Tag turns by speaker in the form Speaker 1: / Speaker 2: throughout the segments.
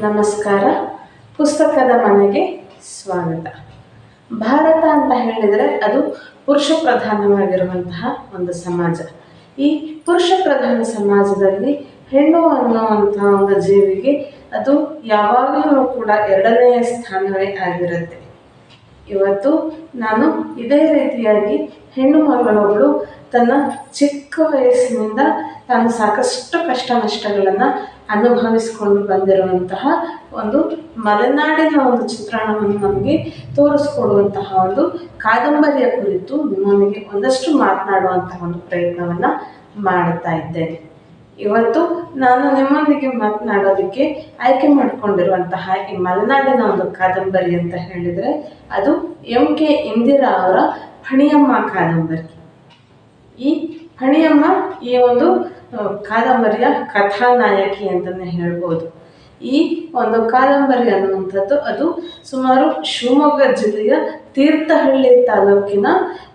Speaker 1: ನಮಸ್ಕಾರ. ಪುಸ್ತಕದ ಮನೆಗೆ ಸ್ವಾಗತ. ಭಾರತ ಅಂತ ಹೇಳಿದರೆ ಅದು ಪುರುಷ ಪ್ರಧಾನವಾಗಿರುವಂತಹ ಒಂದು ಸಮಾಜ. ಈ ಪುರುಷ ಪ್ರಧಾನ ಸಮಾಜದಲ್ಲಿ ಹೆಣ್ಣು ಅನ್ನುವಂತಹ ಒಂದು ಜೀವಿಗೆ ಅದು ಯಾವಾಗಲೂ ಕೂಡ ಎರಡನೆಯ ಸ್ಥಾನವೇ ಆಗಿರುತ್ತೆ. ಇವತ್ತು ನಾನು ಇದೇ ರೀತಿಯಾಗಿ ಹೆಣ್ಣು ಮಗಳೊಬ್ಬಳು ತನ್ನ ಚಿಕ್ಕ ವಯಸ್ಸಿನಿಂದ ತಾನು ಸಾಕಷ್ಟು ಕಷ್ಟ ನಷ್ಟಗಳನ್ನು ಅನುಭವಿಸಿಕೊಂಡು ಬಂದಿರುವಂತಹ ಒಂದು ಮಲೆನಾಡಿನ ಒಂದು ಚಿತ್ರಣವನ್ನು ನಮಗೆ ತೋರಿಸ್ಕೊಡುವಂತಹ ಒಂದು ಕಾದಂಬರಿಯ ಕುರಿತು ನಿಮ್ಮೊಂದಿಗೆ ಒಂದಷ್ಟು ಮಾತನಾಡುವಂತಹ ಒಂದು ಪ್ರಯತ್ನವನ್ನು ಮಾಡುತ್ತಾ ಇದ್ದೇನೆ. ಇವತ್ತು ನಾನು ನಿಮ್ಮೊಂದಿಗೆ ಮಾತನಾಡೋದಕ್ಕೆ ಆಯ್ಕೆ ಮಾಡಿಕೊಂಡಿರುವಂತಹ ಈ ಮಲೆನಾಡಿನ ಒಂದು ಕಾದಂಬರಿ ಅಂತ ಹೇಳಿದರೆ ಅದು ಎಂ ಕೆ ಇಂದಿರಾ ಅವರ ಫಣಿಯಮ್ಮ ಕಾದಂಬರಿ. ಈ ಫಣಿಯಮ್ಮ ಈ ಒಂದು ಕಾದಂಬರಿಯ ಕಥಾನಾಯಕಿ ಅಂತಲೇ ಹೇಳ್ಬೋದು. ಈ ಒಂದು ಕಾದಂಬರಿ ಅನ್ನುವಂಥದ್ದು ಅದು ಸುಮಾರು ಶಿವಮೊಗ್ಗ ಜಿಲ್ಲೆಯ ತೀರ್ಥಹಳ್ಳಿ ತಾಲೂಕಿನ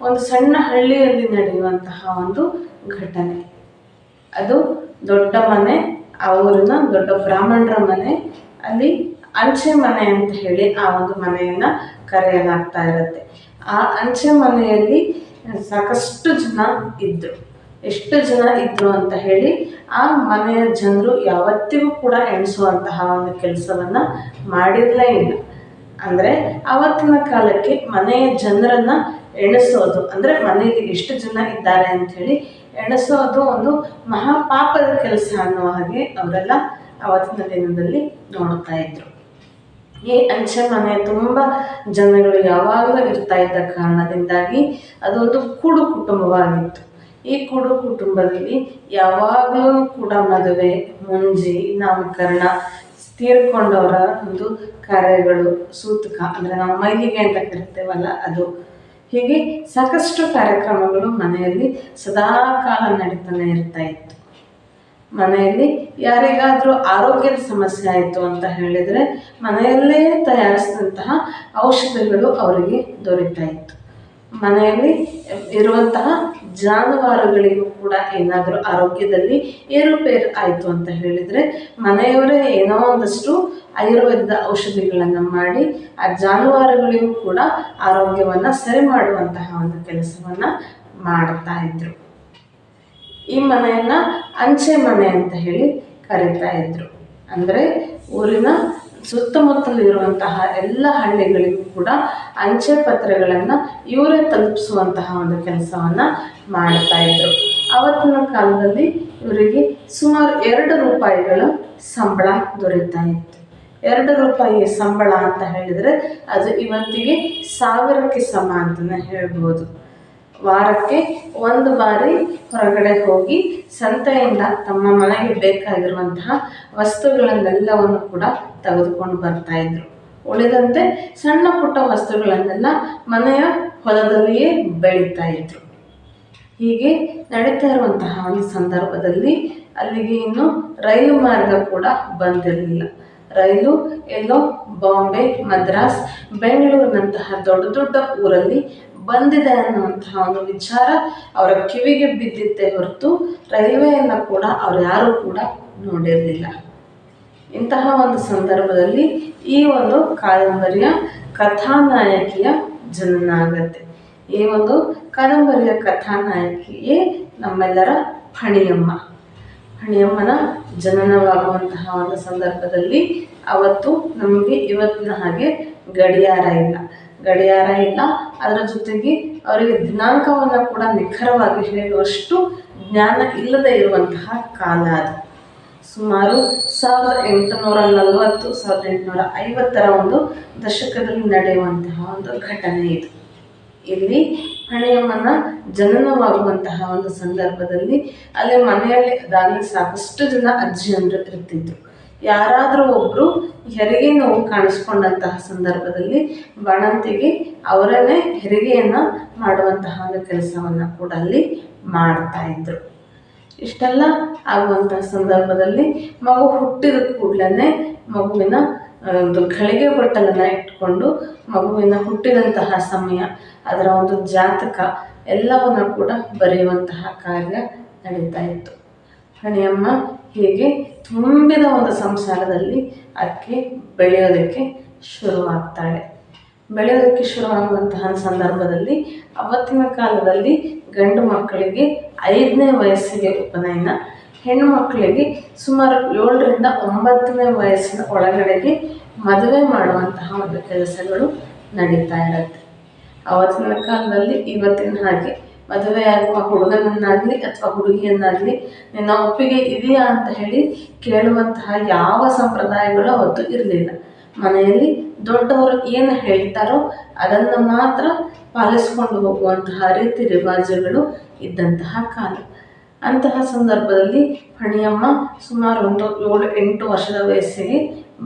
Speaker 1: ಒಂದು ಸಣ್ಣ ಹಳ್ಳಿಯಲ್ಲಿ ನಡೆಯುವಂತಹ ಒಂದು ಘಟನೆ. ಅದು ದೊಡ್ಡ ಮನೆ, ಆ ದೊಡ್ಡ ಬ್ರಾಹ್ಮಣರ ಮನೆ. ಅಲ್ಲಿ ಅಂಚೆ ಮನೆ ಅಂತ ಹೇಳಿ ಆ ಒಂದು ಮನೆಯನ್ನು ಕರೆಯಲಾಗ್ತಾ ಇರುತ್ತೆ. ಆ ಅಂಚೆ ಮನೆಯಲ್ಲಿ ಸಾಕಷ್ಟು ಜನ ಇದ್ದರು ಎಷ್ಟು ಜನ ಇದ್ದರು ಅಂತ ಹೇಳಿ, ಆ ಮನೆಯ ಜನರು ಯಾವತ್ತಿಗೂ ಕೂಡ ಎಣಿಸುವಂತಹ ಒಂದು ಕೆಲಸವನ್ನು ಮಾಡಿರಲೇ ಇಲ್ಲ. ಅಂದರೆ ಆವತ್ತಿನ ಕಾಲಕ್ಕೆ ಮನೆಯ ಜನರನ್ನ ಎಣಿಸೋದು, ಅಂದರೆ ಮನೆಯಲ್ಲಿ ಎಷ್ಟು ಜನ ಇದ್ದಾರೆ ಅಂತ ಹೇಳಿ ಎಣಿಸೋದು ಒಂದು ಮಹಾಪಾಪದ ಕೆಲಸ ಅನ್ನುವ ಹಾಗೆ ಅವರೆಲ್ಲ ಆವತ್ತಿನ ದಿನದಲ್ಲಿ ನೋಡ್ತಾ ಇದ್ರು. ಈ ಅಂಚೆ ಮನೆ ತುಂಬ ಜನಗಳು ಯಾವಾಗಲೂ ಇರ್ತಾ ಇದ್ದ ಕಾರಣದಿಂದಾಗಿ ಅದೊಂದು ಕೂಡು ಕುಟುಂಬವಾಗಿತ್ತು. ಈ ಕುಡು ಕುಟುಂಬದಲ್ಲಿ ಯಾವಾಗಲೂ ಕೂಡ ಮದುವೆ, ಮುಂಜಿ, ನಾಮಕರಣ, ತೀರ್ಕೊಂಡವರ ಒಂದು ಕಾರ್ಯಗಳು ಸೂತಕ. ಅಂದರೆ ನಾವು ಮೈಲಿಗೆ ಅಂತ ಕರಿತೇವಲ್ಲ ಅದು. ಹೀಗೆ ಸಾಕಷ್ಟು ಕಾರ್ಯಕ್ರಮಗಳು ಮನೆಯಲ್ಲಿ ಸದಾ ಕಾಲ ನಡೀತಾನೆ ಇರ್ತಾ ಇತ್ತು. ಮನೆಯಲ್ಲಿ ಯಾರಿಗಾದರೂ ಆರೋಗ್ಯದ ಸಮಸ್ಯೆ ಆಯಿತು ಅಂತ ಹೇಳಿದರೆ ಮನೆಯಲ್ಲೇ ತಯಾರಿಸಿದಂತಹ ಔಷಧಿಗಳು ಅವರಿಗೆ ದೊರೀತಾ ಇತ್ತು. ಮನೆಯಲ್ಲಿ ಇರುವಂತಹ ಜಾನುವಾರುಗಳಿಗೂ ಕೂಡ ಏನಾದರೂ ಆರೋಗ್ಯದಲ್ಲಿ ಏರುಪೇರು ಆಯಿತು ಅಂತ ಹೇಳಿದರೆ ಮನೆಯವರೇ ಏನೋ ಒಂದಷ್ಟು ಆಯುರ್ವೇದ ಔಷಧಿಗಳನ್ನು ಮಾಡಿ ಆ ಜಾನುವಾರುಗಳಿಗೂ ಕೂಡ ಆರೋಗ್ಯವನ್ನು ಸರಿ ಮಾಡುವಂತಹ ಒಂದು ಕೆಲಸವನ್ನು ಮಾಡ್ತಾ ಇದ್ರು. ಈ ಮನೆಯನ್ನು ಅಂಚೆ ಮನೆ ಅಂತ ಹೇಳಿ ಕರೀತಾ ಇದ್ರು. ಅಂದರೆ ಊರಿನ ಸುತ್ತಮುತ್ತಲು ಇರುವಂತಹ ಎಲ್ಲ ಹಳ್ಳಿಗಳಿಗೂ ಕೂಡ ಅಂಚೆ ಪತ್ರಗಳನ್ನು ಇವರೇ ತಲುಪಿಸುವಂತಹ ಒಂದು ಕೆಲಸವನ್ನು ಮಾಡ್ತಾ ಇದ್ರು. ಅವತ್ತಿನ ಕಾಲದಲ್ಲಿ ಇವರಿಗೆ ಸುಮಾರು ಎರಡು ರೂಪಾಯಿಗಳ ಸಂಬಳ ದೊರೀತಾ ಇತ್ತು. ಎರಡು ರೂಪಾಯಿ ಸಂಬಳ ಅಂತ ಹೇಳಿದರೆ ಅದು ಇವತ್ತಿಗೆ ಸಾವಿರಕ್ಕೆ ಸಮ ಅಂತ ಹೇಳ್ಬೋದು. ವಾರಕ್ಕೆ ಒಂದು ಬಾರಿ ಹೊರಗಡೆ ಹೋಗಿ ಸಂತೆಯಿಂದ ತಮ್ಮ ಮನೆಗೆ ಬೇಕಾಗಿರುವಂತಹ ವಸ್ತುಗಳನ್ನೆಲ್ಲವನ್ನು ಕೂಡ ತೆಗೆದುಕೊಂಡು ಬರ್ತಾ ಇದ್ರು. ಉಳಿದಂತೆ ಸಣ್ಣ ಪುಟ್ಟ ವಸ್ತುಗಳನ್ನೆಲ್ಲ ಮನೆಯ ಹೊಲದಲ್ಲಿಯೇ ಬೆಳೀತಾ ಇದ್ರು. ಹೀಗೆ ನಡೀತಾ ಇರುವಂತಹ ಒಂದು ಸಂದರ್ಭದಲ್ಲಿ ಅಲ್ಲಿಗೆ ಇನ್ನು ರೈಲು ಮಾರ್ಗ ಕೂಡ ಬಂದಿರಲಿಲ್ಲ. ರೈಲು, ಎಲ್ಲೋ ಬಾಂಬೆ, ಮದ್ರಾಸ್, ಬೆಂಗಳೂರಿನಂತಹ ದೊಡ್ಡ ದೊಡ್ಡ ಊರಲ್ಲಿ ಬಂದಿದೆ ಅನ್ನುವಂತಹ ಒಂದು ವಿಚಾರ ಅವರ ಕಿವಿಗೆ ಬಿದ್ದಿತ್ತೆ ಹೊರತು ರೈಲ್ವೆಯನ್ನು ಕೂಡ ಅವ್ರು ಯಾರೂ ಕೂಡ ನೋಡಿರಲಿಲ್ಲ. ಇಂತಹ ಒಂದು ಸಂದರ್ಭದಲ್ಲಿ ಈ ಒಂದು ಕಾದಂಬರಿಯ ಕಥಾನಾಯಕಿಯ ಜನನ ಆಗತ್ತೆ ಈ ಒಂದು ಕಾದಂಬರಿಯ ಕಥಾನಾಯಕಿಯೇ ನಮ್ಮೆಲ್ಲರ ಫಣಿಯಮ್ಮ ಫಣಿಯಮ್ಮನ ಜನನವಾಗುವಂತಹ ಒಂದು ಸಂದರ್ಭದಲ್ಲಿ ಅವತ್ತು ನಮಗೆ ಇವತ್ತಿನ ಹಾಗೆ ಗಡಿಯಾರ ಇಲ್ಲ. ಗಡಿಯಾರ ಇಲ್ಲ. ಅದರ ಜೊತೆಗೆ ಅವರಿಗೆ ದಿನಾಂಕವನ್ನು ಕೂಡ ನಿಖರವಾಗಿ ಹೇಳುವಷ್ಟು ಜ್ಞಾನ ಇಲ್ಲದೆ ಇರುವಂತಹ ಕಾಲ ಅದು. ಸುಮಾರು ಸಾವಿರದ ಎಂಟುನೂರ ನಲವತ್ತು, ಸಾವಿರದ ಎಂಟುನೂರ ಐವತ್ತರ ಒಂದು ದಶಕದಲ್ಲಿ ನಡೆಯುವಂತಹ ಒಂದು ಘಟನೆ ಇದು. ಇಲ್ಲಿ ಹಣೆಯಮ್ಮನ ಜನನವಾಗುವಂತಹ ಒಂದು ಸಂದರ್ಭದಲ್ಲಿ ಅಲ್ಲಿ ಮನೆಯಲ್ಲಿ ಅದಾಗಲಿ ಸಾಕಷ್ಟು ಜನ ಅಜ್ಜಿಯಂದ್ರು ಇರ್ತಿದ್ರು. ಯಾರಾದರೂ ಒಬ್ಬರು ಹೆರಿಗೆ ನೋವು ಕಾಣಿಸ್ಕೊಂಡಂತಹ ಸಂದರ್ಭದಲ್ಲಿ ಬಣಂತಿಗೆ ಅವರನ್ನೇ ಹೆರಿಗೆಯನ್ನು ಮಾಡುವಂತಹ ಒಂದು ಕೆಲಸವನ್ನು ಕೂಡ ಅಲ್ಲಿ ಮಾಡ್ತಾ ಇದ್ರು. ಇಷ್ಟೆಲ್ಲ ಆಗುವಂತಹ ಸಂದರ್ಭದಲ್ಲಿ ಮಗು ಹುಟ್ಟಿದ ಕೂಡಲೇ ಮಗುವಿನ ಒಂದು ಗಳಿಗೆ ಬಟ್ಟಲನ್ನು ಇಟ್ಕೊಂಡು ಮಗುವಿನ ಹುಟ್ಟಿದಂತಹ ಸಮಯ, ಅದರ ಒಂದು ಜಾತಕ ಎಲ್ಲವನ್ನು ಕೂಡ ಬರೆಯುವಂತಹ ಕಾರ್ಯ ನಡೀತಾ ಇತ್ತು. ಹಣಿಯಮ್ಮ ಹೀಗೆ ತುಂಬಿದ ಒಂದು ಸಂಸಾರದಲ್ಲಿ ಅಕ್ಕಿ ಬೆಳೆಯೋದಕ್ಕೆ ಶುರುವಾಗ್ತಾಳೆ. ಬೆಳೆಯೋದಕ್ಕೆ ಶುರುವಾಗುವಂತಹ ಸಂದರ್ಭದಲ್ಲಿ ಅವತ್ತಿನ ಕಾಲದಲ್ಲಿ ಗಂಡು ಮಕ್ಕಳಿಗೆ ಐದನೇ ವಯಸ್ಸಿಗೆ ಉಪನಯನ, ಹೆಣ್ಣು ಮಕ್ಕಳಿಗೆ ಸುಮಾರು ಏಳರಿಂದ ಒಂಬತ್ತನೇ ವಯಸ್ಸಿನ ಒಳಗಡೆಗೆ ಮದುವೆ ಮಾಡುವಂತಹ ಒಂದು ಕೆಲಸಗಳು ನಡೀತಾ ಇರುತ್ತೆ. ಅವತ್ತಿನ ಕಾಲದಲ್ಲಿ ಇವತ್ತಿನ ಹಾಗೆ ಮದುವೆಯಾಗುವ ಹುಡುಗನನ್ನಾಗಲಿ ಅಥವಾ ಹುಡುಗಿಯನ್ನಾಗ್ಲಿ ನಿನ್ನ ಒಪ್ಪಿಗೆ ಇದೆಯಾ ಅಂತ ಹೇಳಿ ಕೇಳುವಂತಹ ಯಾವ ಸಂಪ್ರದಾಯಗಳು ಅವತ್ತು ಇರಲಿಲ್ಲ. ಮನೆಯಲ್ಲಿ ದೊಡ್ಡವರು ಏನು ಹೇಳ್ತಾರೋ ಅದನ್ನು ಮಾತ್ರ ಪಾಲಿಸ್ಕೊಂಡು ಹೋಗುವಂತಹ ರೀತಿ ರಿವಾಜುಗಳು ಇದ್ದಂತಹ ಕಾಲ. ಅಂತಹ ಸಂದರ್ಭದಲ್ಲಿ ಫಣಿಯಮ್ಮ ಸುಮಾರು ಒಂದು ಏಳು ಎಂಟು ವರ್ಷದ ವಯಸ್ಸಿಗೆ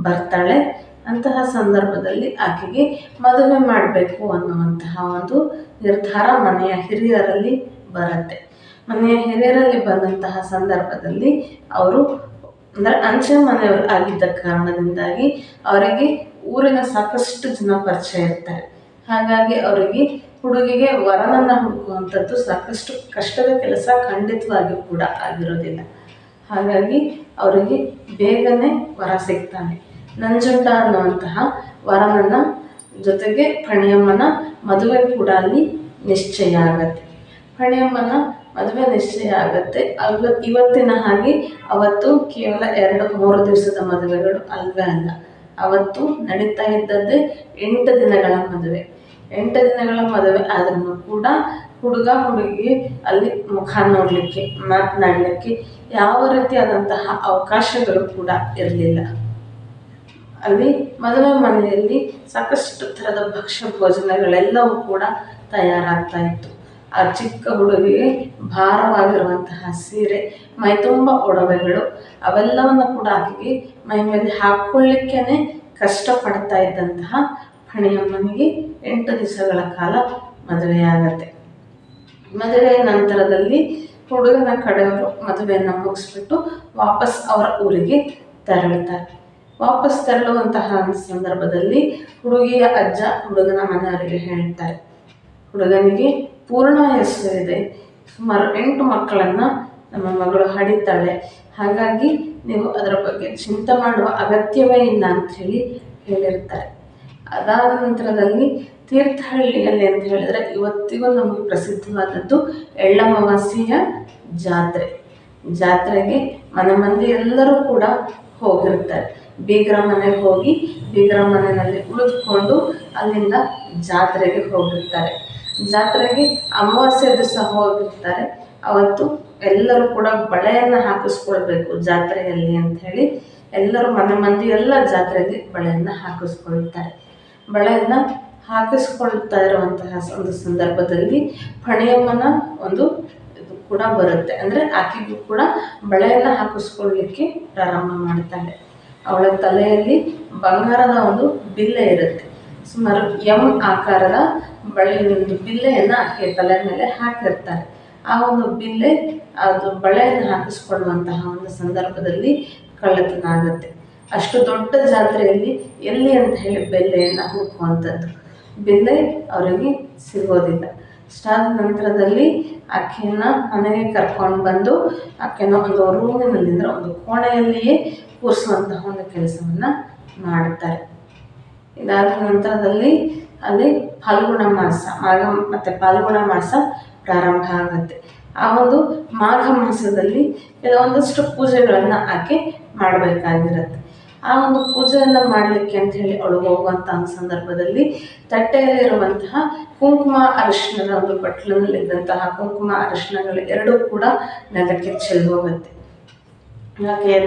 Speaker 1: ಬರ್ತಾಳೆ. ಅಂತಹ ಸಂದರ್ಭದಲ್ಲಿ ಆಕೆಗೆ ಮದುವೆ ಮಾಡಬೇಕು ಅನ್ನುವಂತಹ ಒಂದು ನಿರ್ಧಾರ ಮನೆಯ ಹಿರಿಯರಲ್ಲಿ ಬರುತ್ತೆ. ಮನೆಯ ಹಿರಿಯರಲ್ಲಿ ಬಂದಂತಹ ಸಂದರ್ಭದಲ್ಲಿ ಅವರು ಅಂದರೆ ಅಂಚೆ ಮನೆಯವರು ಆಗಿದ್ದ ಕಾರಣದಿಂದಾಗಿ ಅವರಿಗೆ ಊರಿನ ಸಾಕಷ್ಟು ಜನ ಪರಿಚಯ ಇರ್ತಾರೆ. ಹಾಗಾಗಿ ಅವರಿಗೆ ಹುಡುಗಿಗೆ ವರನನ್ನು ಹುಡುಕುವಂಥದ್ದು ಸಾಕಷ್ಟು ಕಷ್ಟದ ಕೆಲಸ ಖಂಡಿತವಾಗಿ ಕೂಡ ಆಗಿರೋದಿಲ್ಲ. ಹಾಗಾಗಿ ಅವರಿಗೆ ಬೇಗನೆ ವರ ಸಿಗ್ತಾನೆ. ನಂಜುಂಡ ಅನ್ನುವಂತಹ ವರನನ್ನ ಜೊತೆಗೆ ಫಣಿಯಮ್ಮನ ಮದುವೆ ಕೂಡ ಅಲ್ಲಿ ನಿಶ್ಚಯ ಆಗತ್ತೆ. ಫಣಿಯಮ್ಮನ ಮದುವೆ ನಿಶ್ಚಯ ಆಗತ್ತೆ. ಅಲ್ವ, ಇವತ್ತಿನ ಹಾಗೆ ಅವತ್ತು ಕೇವಲ ಎರಡು, ಮೂರು ದಿವಸದ ಮದುವೆಗಳು ಅಲ್ವೇ ಅಲ್ಲ. ಅವತ್ತು ನಡೀತಾ ಇದ್ದದ್ದೇ ಎಂಟು ದಿನಗಳ ಮದುವೆ. ಎಂಟು ದಿನಗಳ ಮದುವೆ ಆದ್ರೂ ಕೂಡ ಹುಡುಗ ಹುಡುಗಿ ಅಲ್ಲಿ ಮುಖ ನೋಡಲಿಕ್ಕೆ, ಮಾತನಾಡಲಿಕ್ಕೆ ಯಾವ ರೀತಿಯಾದಂತಹ ಅವಕಾಶಗಳು ಕೂಡ ಇರಲಿಲ್ಲ. ಅಲ್ಲಿ ಮದುವೆ ಮನೆಯಲ್ಲಿ ಸಾಕಷ್ಟು ಥರದ ಭಕ್ಷ್ಯ ಭೋಜನಗಳೆಲ್ಲವೂ ಕೂಡ ತಯಾರಾಗ್ತಾ ಇತ್ತು. ಆ ಚಿಕ್ಕ ಹುಡುಗಿಗೆ ಭಾರವಾಗಿರುವಂತಹ ಸೀರೆ ಮೈ ತುಂಬ ಒಡವೆಗಳು ಅವೆಲ್ಲವನ್ನು ಕೂಡ ಆಕೆಗೆ ಮೈ ಮೇಲೆ ಹಾಕ್ಕೊಳ್ಳಿಕ್ಕೇ ಕಷ್ಟಪಡ್ತಾ ಇದ್ದಂತಹ ಫಣಿಯಮ್ಮನಿಗೆ ಎಂಟು ದಿವಸಗಳ ಕಾಲ ಮದುವೆಯಾಗತ್ತೆ. ಮದುವೆಯ ನಂತರದಲ್ಲಿ ಹುಡುಗನ ಕಡೆಯವರು ಮದುವೆಯನ್ನು ಮುಗಿಸ್ಬಿಟ್ಟು ವಾಪಸ್ ಅವರ ಊರಿಗೆ ತೆರಳುತ್ತಾರೆ. ವಾಪಸ್ ತೆರಳುವಂತಹ ಸಂದರ್ಭದಲ್ಲಿ ಹುಡುಗಿಯ ಅಜ್ಜ ಹುಡುಗನ ಮನೆಯವರಿಗೆ ಹೇಳ್ತಾರೆ. ಹುಡುಗನಿಗೆ ಪೂರ್ಣ ಹೆಸರು ಇದೆ ಸುಮಾರು ಎಂಟು ಮಕ್ಕಳನ್ನು ನಮ್ಮ ಮಗಳು ಹಡಿತಾಳೆ. ಹಾಗಾಗಿ ನೀವು ಅದರ ಬಗ್ಗೆ ಚಿಂತೆ ಮಾಡುವ ಅಗತ್ಯವೇ ಇಲ್ಲ ಅಂತ ಹೇಳಿ ಹೇಳಿರ್ತಾರೆ. ಅದಾದ ನಂತರದಲ್ಲಿ ತೀರ್ಥಹಳ್ಳಿಯಲ್ಲಿ ಅಂತ ಹೇಳಿದ್ರೆ ಇವತ್ತಿಗೂ ನಮಗೆ ಪ್ರಸಿದ್ಧವಾದದ್ದು ಎಳ್ಳಮಾವಾಸಿಯ ಜಾತ್ರೆ. ಜಾತ್ರೆಗೆ ಮನೆ ಮಂದಿ ಎಲ್ಲರೂ ಕೂಡ ಹೋಗಿರ್ತಾರೆ ಬೀಗರ ಮನೆಗೆ ಹೋಗಿ ಬೀಗರ ಮನೆಯಲ್ಲಿ ಉಳಿದುಕೊಂಡು ಅಲ್ಲಿಂದ ಜಾತ್ರೆಗೆ ಹೋಗಿರ್ತಾರೆ. ಜಾತ್ರೆಗೆ ಅಮಾವಾಸ್ಯೆ ದಿವಸ ಹೋಗಿರ್ತಾರೆ. ಅವತ್ತು ಎಲ್ಲರೂ ಕೂಡ ಬಳೆಯನ್ನು ಹಾಕಿಸ್ಕೊಳ್ಬೇಕು ಜಾತ್ರೆಯಲ್ಲಿ ಅಂತ ಹೇಳಿ ಎಲ್ಲರೂ ಮನೆ ಮಂದಿ ಎಲ್ಲ ಜಾತ್ರೆಗೆ ಬಳೆಯನ್ನು ಹಾಕಿಸ್ಕೊಳ್ತಾರೆ. ಬಳೆಯನ್ನು ಹಾಕಿಸ್ಕೊಳ್ತಾ ಇರುವಂತಹ ಒಂದು ಸಂದರ್ಭದಲ್ಲಿ ಫಣಿಯಮ್ಮನ ಒಂದು ಕೂಡ ಬರುತ್ತೆ. ಅಂದರೆ ಆಕೆಗೂ ಕೂಡ ಬಳೆಯನ್ನು ಹಾಕಿಸ್ಕೊಳ್ಳಿಕ್ಕೆ ಪ್ರಾರಂಭ ಮಾಡ್ತಾಳೆ ಅವಳ ತಲೆಯಲ್ಲಿ ಬಂಗಾರದ ಒಂದು ಬಿಲ್ಲೆ ಇರುತ್ತೆ. ಸುಮಾರು ಎಂ ಆಕಾರದ ಬಳೆ ಒಂದು ಬಿಲ್ಲೆಯನ್ನು ಆಕೆ ತಲೆ ಮೇಲೆ ಹಾಕಿರ್ತಾರೆ. ಆ ಒಂದು ಬಿಲ್ಲೆ ಅದು ಬಳೆಯನ್ನು ಹಾಕಿಸ್ಕೊಳ್ಳುವಂತಹ ಒಂದು ಸಂದರ್ಭದಲ್ಲಿ ಕಳ್ಳತನ ಆಗುತ್ತೆ ಅಷ್ಟು ದೊಡ್ಡ ಜಾತ್ರೆಯಲ್ಲಿ ಎಲ್ಲಿ ಅಂತ ಹೇಳಿ ಬೆಲ್ಲೆಯನ್ನು ಹುಡುಕುವಂಥದ್ದು ಬೆಲ್ಲೆ ಅವರಿಗೆ ಸಿಗೋದಿಲ್ಲ. ಇಷ್ಟಾದ ನಂತರದಲ್ಲಿ ಆಕೆಯನ್ನು ಮನೆಗೆ ಕರ್ಕೊಂಡು ಬಂದು ಆಕೆನ ಒಂದು ರೂಮಿನಲ್ಲಿ ಅಂದರೆ ಒಂದು ಕೋಣೆಯಲ್ಲಿಯೇ ಕೂರಿಸುವಂತಹ ಒಂದು ಕೆಲಸವನ್ನು ಮಾಡುತ್ತಾರೆ. ಇದಾದ ನಂತರದಲ್ಲಿ ಅಲ್ಲಿ ಫಾಲ್ಗುಣ ಮಾಸ, ಮಾಘ ಮತ್ತು ಫಾಲ್ಗುಣ ಮಾಸ ಪ್ರಾರಂಭ ಆಗುತ್ತೆ. ಆ ಒಂದು ಮಾಘ ಮಾಸದಲ್ಲಿ ಕೆಲವೊಂದಷ್ಟು ಪೂಜೆಗಳನ್ನು ಆಕೆ ಮಾಡಬೇಕಾಗಿರುತ್ತೆ. ಆ ಒಂದು ಪೂಜೆಯನ್ನು ಮಾಡಲಿಕ್ಕೆ ಅಂತ ಹೇಳಿ ಅವಳು ಹೋಗುವಂತ ಸಂದರ್ಭದಲ್ಲಿ ತಟ್ಟೆಯಲ್ಲಿರುವಂತಹ ಕುಂಕುಮ ಅರಿಶಿಣದ ಒಂದು ಬಟ್ಲಿನಲ್ಲಿದ್ದಂತಹ ಕುಂಕುಮ ಅರಿಶಿಣಗಳು ಎರಡೂ ಕೂಡ ನೆಲಕ್ಕೆ ಚೆಲ್ಲಿ ಹೋಗುತ್ತೆ.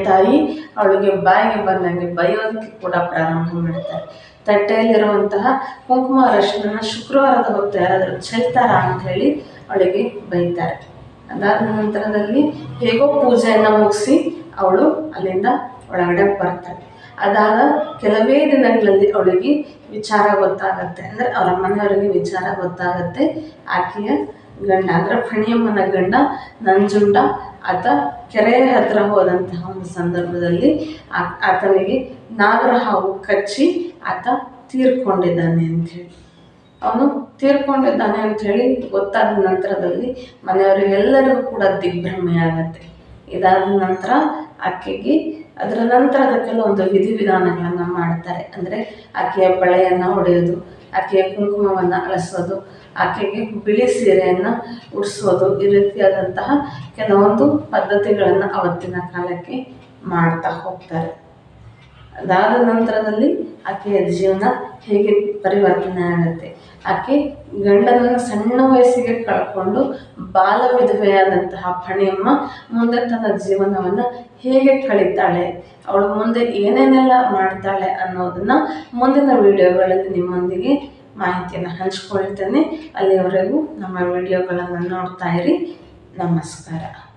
Speaker 1: ತಾಯಿ ಅವಳಿಗೆ ಬಾಯಿಗೆ ಬಂದಂಗೆ ಬೈಯೋದಕ್ಕೆ ಕೂಡ ಪ್ರಾರಂಭ ಮಾಡ್ತಾರೆ. ತಟ್ಟೆಯಲ್ಲಿರುವಂತಹ ಕುಂಕುಮ ಅರಶಿನ ಶುಕ್ರವಾರದ ಹೊತ್ತು ಯಾರಾದರೂ ಚೆಲ್ತಾರ ಅಂತ ಹೇಳಿ ಅವಳಿಗೆ ಬೈತಾರೆ. ಅದಾದ ನಂತರದಲ್ಲಿ ಹೇಗೋ ಪೂಜೆಯನ್ನು ಮುಗಿಸಿ ಅವಳು ಅಲ್ಲಿಂದ ಒಳಗಡೆ ಬರ್ತಾಳೆ ಅದಾದ ಕೆಲವೇ ದಿನಗಳಲ್ಲಿ ಅವಳಿಗೆ ವಿಚಾರ ಗೊತ್ತಾಗತ್ತೆ. ಅಂದರೆ ಅವರ ಮನೆಯವರಿಗೆ ವಿಚಾರ ಗೊತ್ತಾಗತ್ತೆ. ಆಕೆಯ ಗಂಡ, ಅಂದರೆ ಫಣಿಯಮ್ಮನ ಗಂಡ, ನಂಜುಂಡ, ಆತ ಕೆರೆಯ ಹತ್ರ ಹೋದಂತಹ ಒಂದು ಸಂದರ್ಭದಲ್ಲಿ ಆತನಿಗೆ ನಾಗರ ಹಾವು ಕಚ್ಚಿ ಆತ ತೀರ್ಕೊಂಡಿದ್ದಾನೆ ಹೇಳಿ. ಅವನು ತೀರ್ಕೊಂಡಿದ್ದಾನೆ ಹೇಳಿ ಗೊತ್ತಾದ ನಂತರದಲ್ಲಿ ಮನೆಯವರಿಗೆಲ್ಲರಿಗೂ ಕೂಡ ದಿಗ್ಭ್ರಮೆ ಆಗತ್ತೆ ಇದಾದ ನಂತರ ಅಕ್ಕಿಗೆ, ಅದರ ನಂತರದ ಕೆಲವೊಂದು ವಿಧಿವಿಧಾನಗಳನ್ನು ಮಾಡ್ತಾರೆ. ಅಂದರೆ ಅಕ್ಕಿಯ ಬಳೆಯನ್ನು ಹೊಡೆಯೋದು ಅಕ್ಕಿಯ ಕುಂಕುಮವನ್ನು ಅಳಿಸೋದು ಆಕೆಗೆ ಬಿಳಿ ಸೀರೆಯನ್ನು ಉಡಿಸೋದು, ಈ ರೀತಿಯಾದಂತಹ ಕೆಲವೊಂದು ಪದ್ಧತಿಗಳನ್ನು ಅವತ್ತಿನ ಕಾಲಕ್ಕೆ ಮಾಡ್ತಾ ಹೋಗ್ತಾರೆ. ಅದಾದ ನಂತರದಲ್ಲಿ ಆಕೆಯ ಜೀವನ ಹೇಗೆ ಪರಿವರ್ತನೆ ಆಗುತ್ತೆ? ಆಕೆ ಗಂಡನನ್ನು ಸಣ್ಣ ವಯಸ್ಸಿಗೆ ಕಳ್ಕೊಂಡು ಬಾಲ ವಿಧವೆಯಾದಂತಹ ಪಣಿಯಮ್ಮ ಮುಂದೆ ತನ್ನ ಜೀವನವನ್ನು ಹೇಗೆ ಕಳೀತಾಳೆ, ಅವಳು ಮುಂದೆ ಏನೇನೆಲ್ಲ ಮಾಡ್ತಾಳೆ ಅನ್ನೋದನ್ನು ಮುಂದಿನ ವಿಡಿಯೋಗಳಲ್ಲಿ ನಿಮ್ಮೊಂದಿಗೆ ಮಾಹಿತಿಯನ್ನು ಹಂಚ್ಕೊಳ್ತೇನೆ. ಅಲ್ಲಿಯವರೆಗೂ ನಮ್ಮ ವಿಡಿಯೋಗಳನ್ನು ನೋಡ್ತಾ ಇರಿ. ನಮಸ್ಕಾರ.